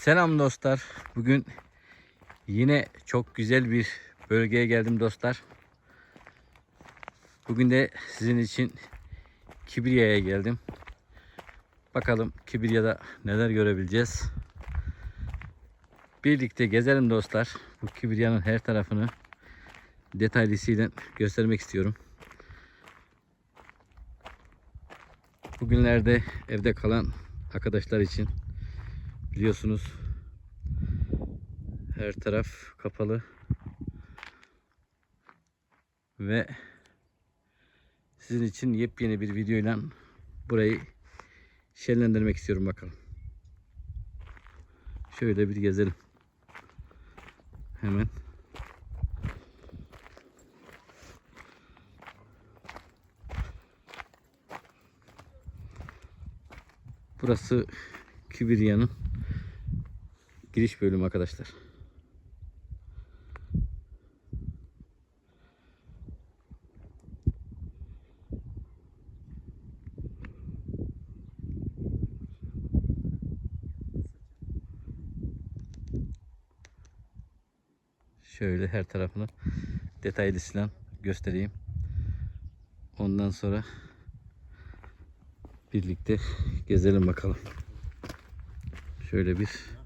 Selam dostlar. Bugün yine çok güzel bir bölgeye geldim dostlar. Bugün de sizin için Kibriye'ye geldim. Bakalım Kibriye'de neler görebileceğiz. Birlikte gezelim dostlar. Bu Kibriye'nin her tarafını detaylısıyla göstermek istiyorum. Bugünlerde evde kalan arkadaşlar için biliyorsunuz her taraf kapalı ve sizin için yepyeni bir videoyla burayı şenlendirmek istiyorum bakalım. Şöyle bir gezelim. Hemen. Burası Kibriye'nin giriş bölümü arkadaşlar. Şöyle her tarafını detaylısıyla göstereyim. Ondan sonra birlikte gezelim bakalım. Şöyle bir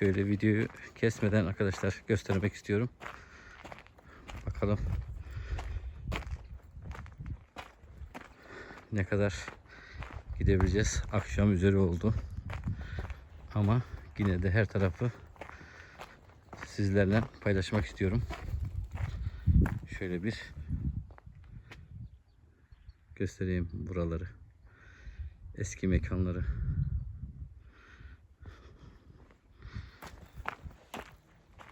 Şöyle videoyu kesmeden arkadaşlar göstermek istiyorum. Bakalım ne kadar gidebileceğiz. Akşam üzeri oldu. Ama yine de her tarafı sizlerle paylaşmak istiyorum. Şöyle bir göstereyim buraları. Eski mekanları.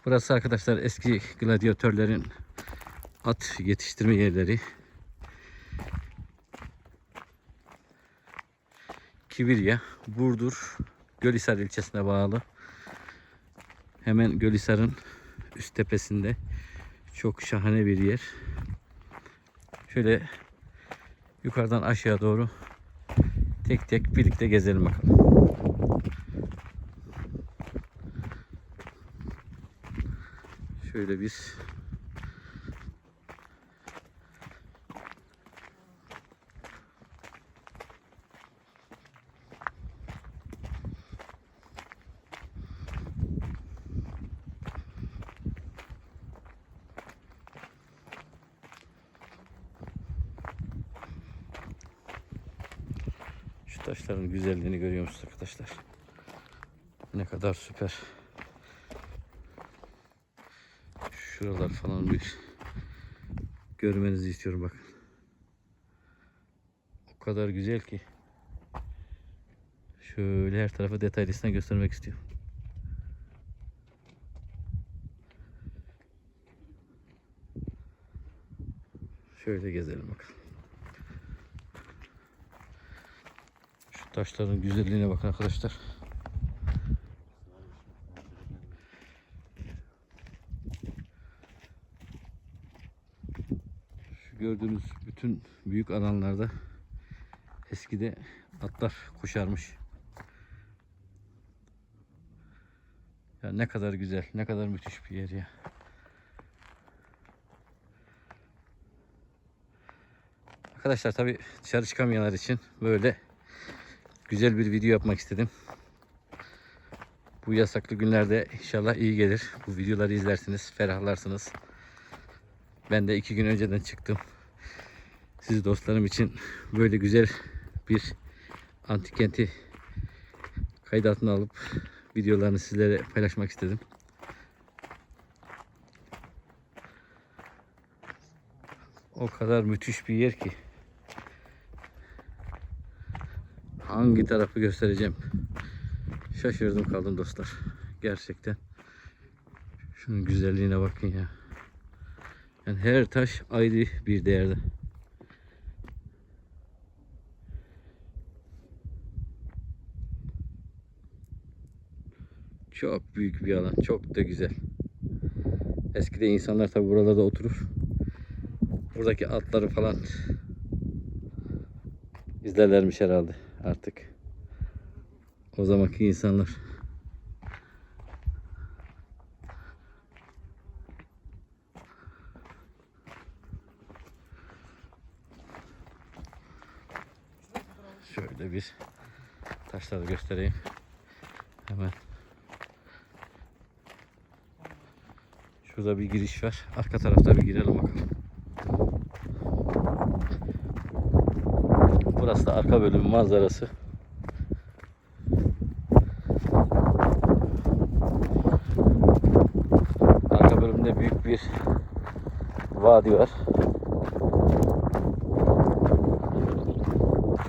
Burası arkadaşlar eski gladyatörlerin at yetiştirme yerleri. Kivirya, Burdur, Gölhisar ilçesine bağlı. Hemen Gölhisar'ın üst tepesinde çok şahane bir yer. Şöyle yukarıdan aşağı doğru tek tek birlikte gezelim bakalım. Şöyle bir Şu taşların güzelliğini görüyor musunuz arkadaşlar? Ne kadar süper. Şuralar falan bir görmenizi istiyorum bakın. O kadar güzel ki. Şöyle her tarafı detaylısına göstermek istiyorum. Şöyle gezelim bakalım. Şu taşların güzelliğine bakın arkadaşlar. Şu gördüğünüz bütün büyük alanlarda eskide atlar koşarmış. Ya ne kadar güzel, ne kadar müthiş bir yer ya. Arkadaşlar tabi dışarı çıkamayanlar için böyle güzel bir video yapmak istedim. Bu yasaklı günlerde inşallah iyi gelir. Bu videoları izlersiniz, ferahlarsınız. Ben de iki gün önceden çıktım. Siz dostlarım için böyle güzel bir antik kenti kayıt altına alıp videolarını sizlere paylaşmak istedim. O kadar müthiş bir yer ki. Hangi tarafı göstereceğim? Şaşırdım kaldım dostlar. Gerçekten. Şunun güzelliğine bakın ya. Yani her taş ayrı bir değerde. Çok büyük bir alan. Çok da güzel. Eskide insanlar tabi buralarda oturur. Buradaki atları falan izlerlermiş herhalde artık. O zamanki insanlar. Şöyle bir taşları göstereyim. Hemen. Şurada bir giriş var. Arka tarafta bir girelim bakalım. Burası da arka bölüm manzarası. Arka bölümde büyük bir vadi var.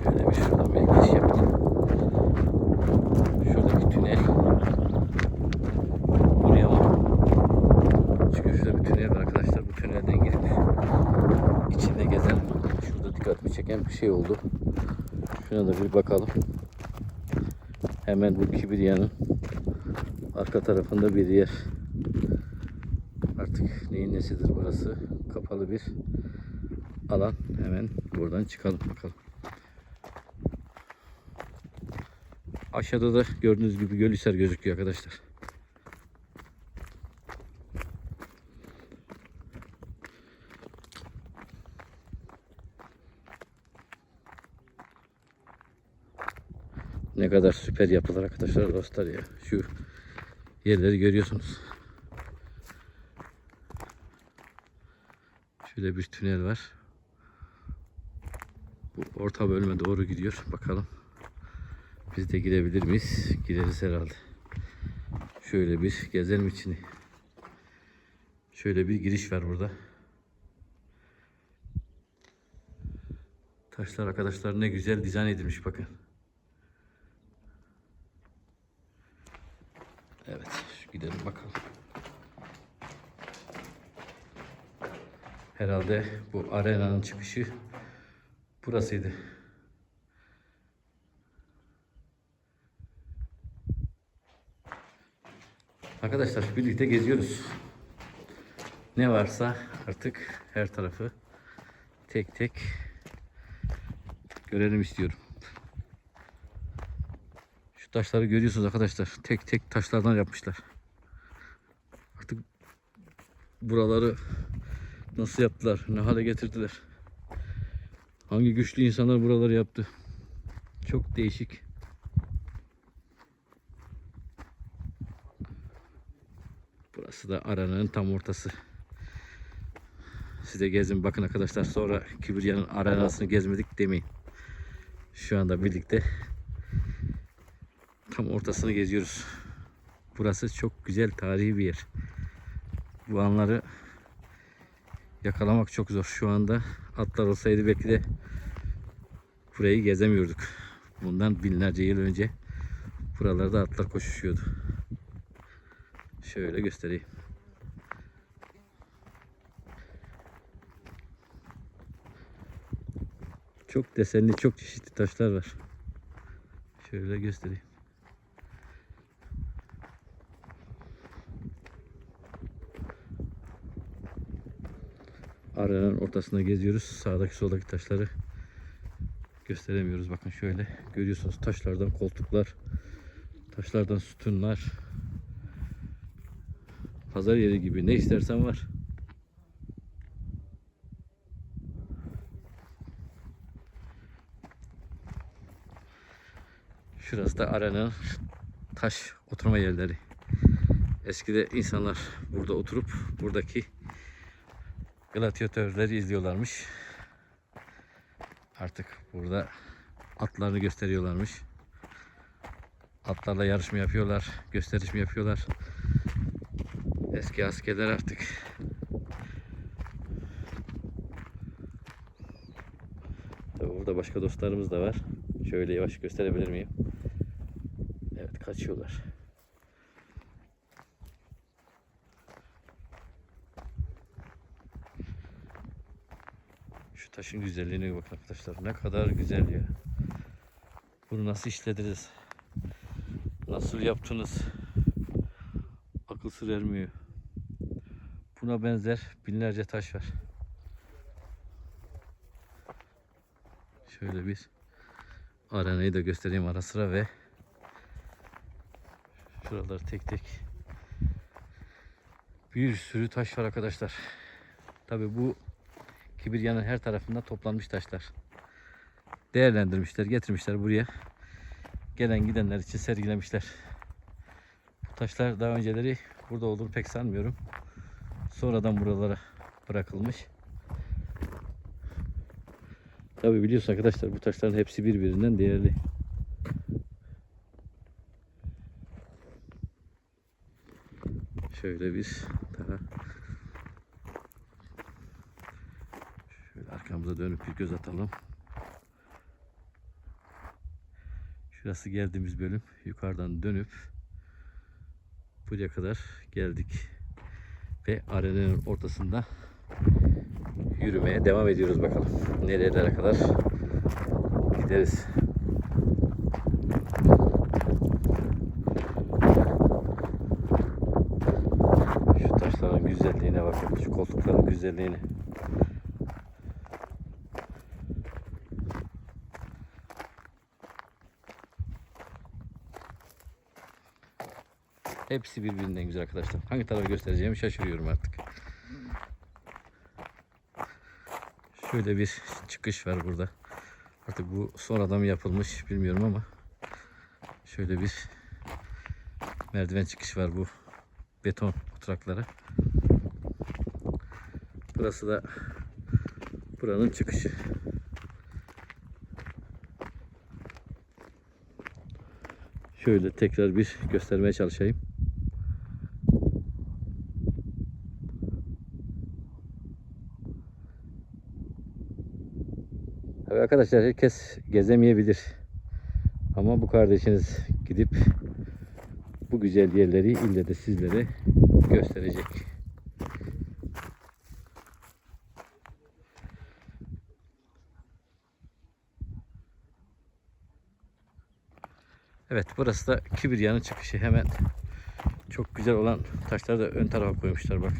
Şöyle bir şuradan bir giriş yapayım. Şuradaki tünel. Buraya mı? Çünkü şurada bir tünel var arkadaşlar. Bu tünelden girip içinde gezelim. Şurada dikkatimi çeken bir şey oldu. Şuna da bir bakalım. Hemen bu Kibriyan'ın arka tarafında bir yer. Artık neyin nesidir burası? Kapalı bir alan. Hemen buradan çıkalım bakalım. Aşağıda da gördüğünüz gibi Gölhisar gözüküyor arkadaşlar. Ne kadar süper yapılar arkadaşlar dostlar ya. Şu yerleri görüyorsunuz. Şöyle bir tünel var. Bu orta bölüme doğru gidiyor. Bakalım. Biz de girebilir miyiz? Gireriz herhalde. Şöyle bir gezelim içini. Şöyle bir giriş var burada. Taşlar arkadaşlar ne güzel dizayn edilmiş bakın. Evet, gidelim bakalım. Herhalde bu arenanın çıkışı burasıydı. Arkadaşlar birlikte geziyoruz. Ne varsa artık her tarafı tek tek görelim istiyorum. Taşları görüyorsunuz arkadaşlar. Tek tek taşlardan yapmışlar. Artık buraları nasıl yaptılar? Ne hale getirdiler? Hangi güçlü insanlar buraları yaptı? Çok değişik. Burası da aranın tam ortası. Size gezin bakın arkadaşlar sonra Kibriyan'ın arenasını gezmedik demeyin. Şu anda birlikte tam ortasını geziyoruz. Burası çok güzel tarihi bir yer. Bu anları yakalamak çok zor. Şu anda atlar olsaydı belki de burayı gezemiyorduk. Bundan binlerce yıl önce buralarda atlar koşuşuyordu. Şöyle göstereyim. Çok desenli, çok çeşitli taşlar var. Şöyle göstereyim. Aranın ortasında geziyoruz. Sağdaki soldaki taşları gösteremiyoruz. Bakın şöyle görüyorsunuz taşlardan koltuklar, taşlardan sütunlar. Pazar yeri gibi ne istersen var. Şurası da aranın taş oturma yerleri. Eskide insanlar burada oturup buradaki gladyatörleri izliyorlarmış. Artık burada atlarını gösteriyorlarmış. Atlarla yarışma yapıyorlar, gösteriş mi yapıyorlar. Eski askerler artık Tabii burada başka dostlarımız da var. Şöyle yavaş gösterebilir miyim? Evet kaçıyorlar. Şu taşın güzelliğine bakın arkadaşlar. Ne kadar güzel ya. Bunu nasıl işlediniz? Nasıl yaptınız? Akıl sır ermiyor. Buna benzer binlerce taş var. Şöyle bir arenayı da göstereyim ara sıra ve şuraları tek tek bir sürü taş var arkadaşlar. Tabi bu Kibiryan'ın her tarafında toplanmış taşlar. Değerlendirmişler, getirmişler buraya. Gelen gidenler için sergilemişler. Bu taşlar daha önceleri burada olur pek sanmıyorum. Sonradan buralara bırakılmış. Tabi biliyorsun arkadaşlar bu taşların hepsi birbirinden değerli. Şöyle bir daha şöyle arkamıza dönüp bir göz atalım. Şurası geldiğimiz bölüm. Yukarıdan dönüp buraya kadar geldik. Ve arenanın ortasında yürümeye devam ediyoruz bakalım. Nerelere kadar gideriz. Şu taşların güzelliğine bakın. Şu koltukların güzelliğine. Hepsi birbirinden güzel arkadaşlar. Hangi tarafı göstereceğimi şaşırıyorum artık. Şöyle bir çıkış var burada. Artık bu sonradan mı yapılmış bilmiyorum ama şöyle bir merdiven çıkış var bu beton oturaklara. Burası da buranın çıkışı. Şöyle tekrar bir göstermeye çalışayım. Arkadaşlar herkes gezemeyebilir. Ama bu kardeşiniz gidip bu güzel yerleri ille de sizlere gösterecek. Evet burası da Kibriyan'ın çıkışı hemen çok güzel olan taşları da ön tarafa koymuşlar bakın.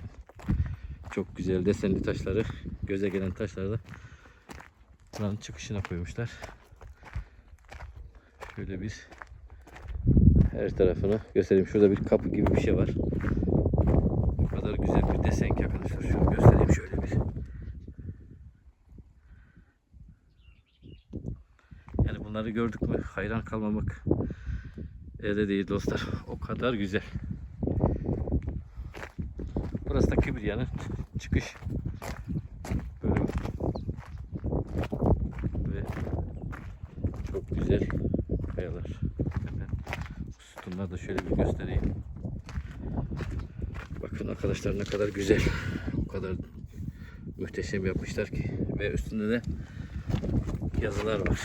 Çok güzel desenli taşları göze gelen taşları da buranın çıkışına koymuşlar. Şöyle bir her tarafını göstereyim. Şurada bir kapı gibi bir şey var. O kadar güzel bir desen ki arkadaşlar. Şunu göstereyim şöyle bir. Yani bunları gördük mü hayran kalmamak elde değil dostlar. O kadar güzel. Burası da Kibriyan'ın çıkış bölümü. Ve çok güzel kayalar. Hemen bu sütunları da şöyle bir göstereyim. Bakın arkadaşlar ne kadar güzel. O kadar muhteşem yapmışlar ki. Ve üstünde de yazılar var.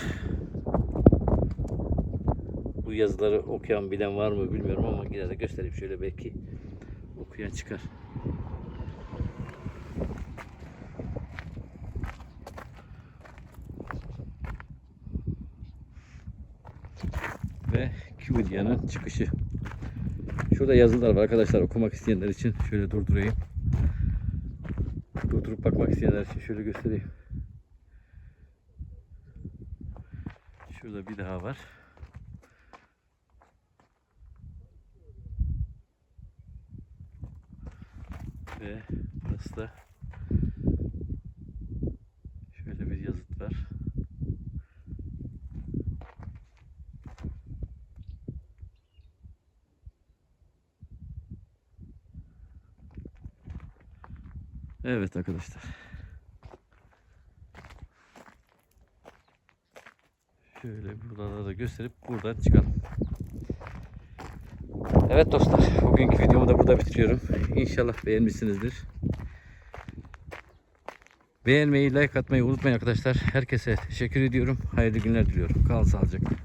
Bu yazıları okuyan bilen var mı bilmiyorum ama yine de göstereyim şöyle belki okuyan çıkar. Ve Kividya'nın çıkışı. Şurada yazılar var arkadaşlar okumak isteyenler için şöyle durdurayım. Durdurup bakmak isteyenler için şöyle göstereyim. Şurada bir daha var. Ve burası da şöyle bir yazıt var. Evet arkadaşlar. Şöyle buraları da gösterip buradan çıkalım. Evet dostlar, bugünkü videomu da burada bitiriyorum. İnşallah beğenmişsinizdir. Beğenmeyi, like atmayı unutmayın arkadaşlar. Herkese teşekkür ediyorum. Hayırlı günler diliyorum. Kalın sağlıcakla.